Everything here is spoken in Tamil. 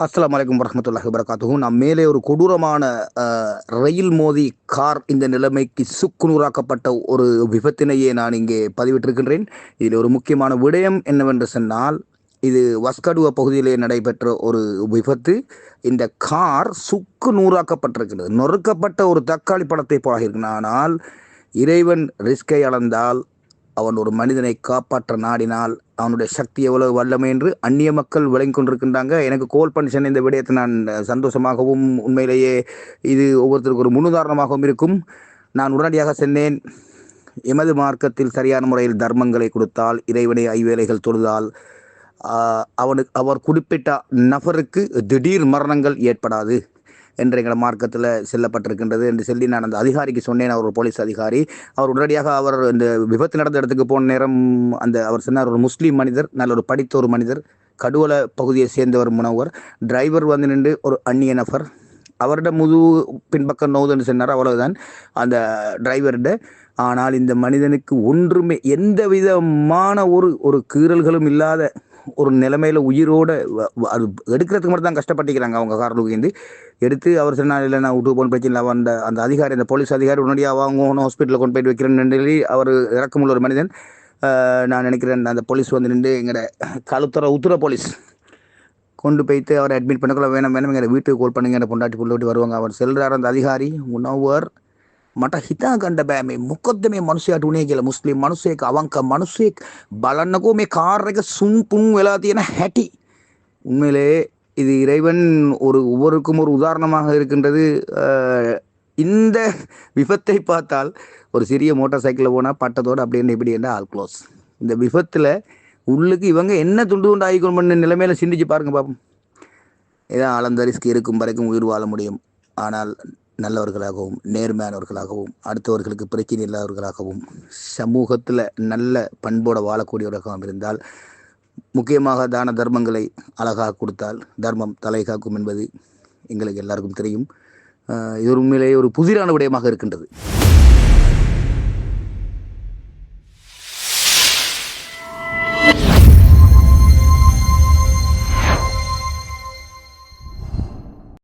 அஸ்லாம் வலைக்கம் வரமத்துல்லாஹி வரகாத்துகும் நான் மேலே ஒரு கொடூரமான ரயில் மோதி கார் இந்த நிலைமைக்கு சுக்குநூறாக்கப்பட்ட ஒரு விபத்தினையே நான் இங்கே பதிவிட்டிருக்கின்றேன். இதில் ஒரு முக்கியமான விடயம் என்னவென்று சொன்னால் இது வஸ்கடுவ பகுதியிலே நடைபெற்ற ஒரு விபத்து. இந்த கார் சுக்கு நூறாக்கப்பட்டிருக்கிறது நொறுக்கப்பட்ட ஒரு தக்காளி படத்தை போல இருக்கு ஆனால் இறைவன் ரிஸ்கை அளந்தால் அவன் ஒரு மனிதனை காப்பாற்ற நாடினால் அவனுடைய சக்தி எவ்வளவு வல்லமை என்று அந்நிய மக்கள் விளங்கி கொண்டிருக்கின்றாங்க. எனக்கு கோல் பண்ணி இந்த விடயத்தை நான் சந்தோஷமாகவும் உண்மையிலேயே இது ஒவ்வொருத்தருக்கு ஒரு முன்னுதாரணமாகவும் இருக்கும். நான் உடனடியாக சென்றேன் எமது மார்க்கத்தில் சரியான முறையில் தர்மங்களை கொடுத்தால் இறைவனை ஐவேளைகள் தொழுதால் அவனுக்கு அவர் குறிப்பிட்ட நபருக்கு திடீர் மரணங்கள் ஏற்படாது. என்று எங்களை மார்க்கத்தில் செல்லப்பட்டிருக்கின்றது என்று சொல்லி நான் அந்த அதிகாரிக்கு சொன்னேன். அவர் ஒரு போலீஸ் அதிகாரி. அவர் உடனடியாக அவர் இந்த விபத்து நடந்த இடத்துக்கு போன நேரம் அந்த அவர் சொன்னார் ஒரு முஸ்லீம் மனிதர் நல்ல ஒரு படித்த ஒரு மனிதர் கடுவல பகுதியை சேர்ந்தவர் முனவர் டிரைவர் வந்து நின்று ஒரு அந்நிய நபர் அவரோட முது பின்பக்கம் நோவுதுன்னு சொன்னார். அவ்வளவுதான். அந்த டிரைவர்கிட்ட ஆனால் இந்த மனிதனுக்கு ஒன்றுமே எந்த விதமான ஒரு ஒரு கீறல்களும் இல்லாத ஒரு நிலைமையில உயிரோட அது எடுக்கிறதுக்கு மட்டும் தான் கஷ்டப்பட்டுக்கிறாங்க அவங்க காரில் எடுத்து அவர் சொன்னார் இல்லை நான் விட்டு போன பிரச்சனை இல்லை. அந்த அந்த அதிகாரி அந்த போலீஸ் அதிகாரி உடனடியாக வாங்க ஹாஸ்பிட்டலில் கொண்டு போயிட்டு வைக்கிறேன்னு சொல்லி அவர் இறக்கமுள்ள ஒரு மனிதன். நான் நினைக்கிறேன் அந்த போலீஸ் வந்து நின்று எங்களோட கழுத்துற உத்துற போலீஸ் கொண்டு போயிட்டு அவரை அட்மிட் பண்ணக்குள்ள வேணும் வேணும் எங்கள் வீட்டுக்கு கால் பண்ணுங்க என்ன பொண்டாட்டி புள்ள வருவாங்க. அவர் செல்றார் அந்த அதிகாரி உணவர் මට හිතා ගණ්ඩ බෑ මේ මොකොද්ද මේ මනුස්සයාට උනේ කියලා මුස්ලිම් මනුස්සයෙක් අවංක මනුස්සයෙක් බලන්නකෝ මේ කාර් එක සුම් පුම් වෙලා තියෙන හැටි உண்மையிலே இது இறைவன் ஒரு ஒவ்வொருக்கும் ஒரு உதாரணமாக இருக்கின்றது அஹ், இந்த விபத்தை பார்த்தால் ஒரு சிறிய மோட்டார் சைக்கிளில் போனால் பட்டத்தோடு அப்படி என்ன இப்படி என்ன ஆல் க்ளோஸ் இந்த விபத்தில் உள்ளுக்கு இவங்க என்ன துண்டு துண்டு ஆகிக்கணும் பண்ண நிலைமையில சிந்திச்சு பாருங்க பாப்போம் இதான் அளந்த ரிஸ்க் இருக்கும் வரைக்கும் உயிர் வாழ முடியும் ஆனால் நல்லவர்களாகவும் நேர்மையானவர்களாகவும் அடுத்தவர்களுக்கு பிரச்சனை இல்லாதவர்களாகவும் சமூகத்தில் நல்ல பண்போடு வாழக்கூடியவர்களாகவும் இருந்தால் முக்கியமாக தான தர்மங்களை அழகாக கொடுத்தால் தர்மம் தலை காக்கும் என்பது எங்களுக்கு எல்லாருக்கும் தெரியும். இது ஒரு உண்மையிலேயே ஒரு புதிரான விடயமாக இருக்கின்றது.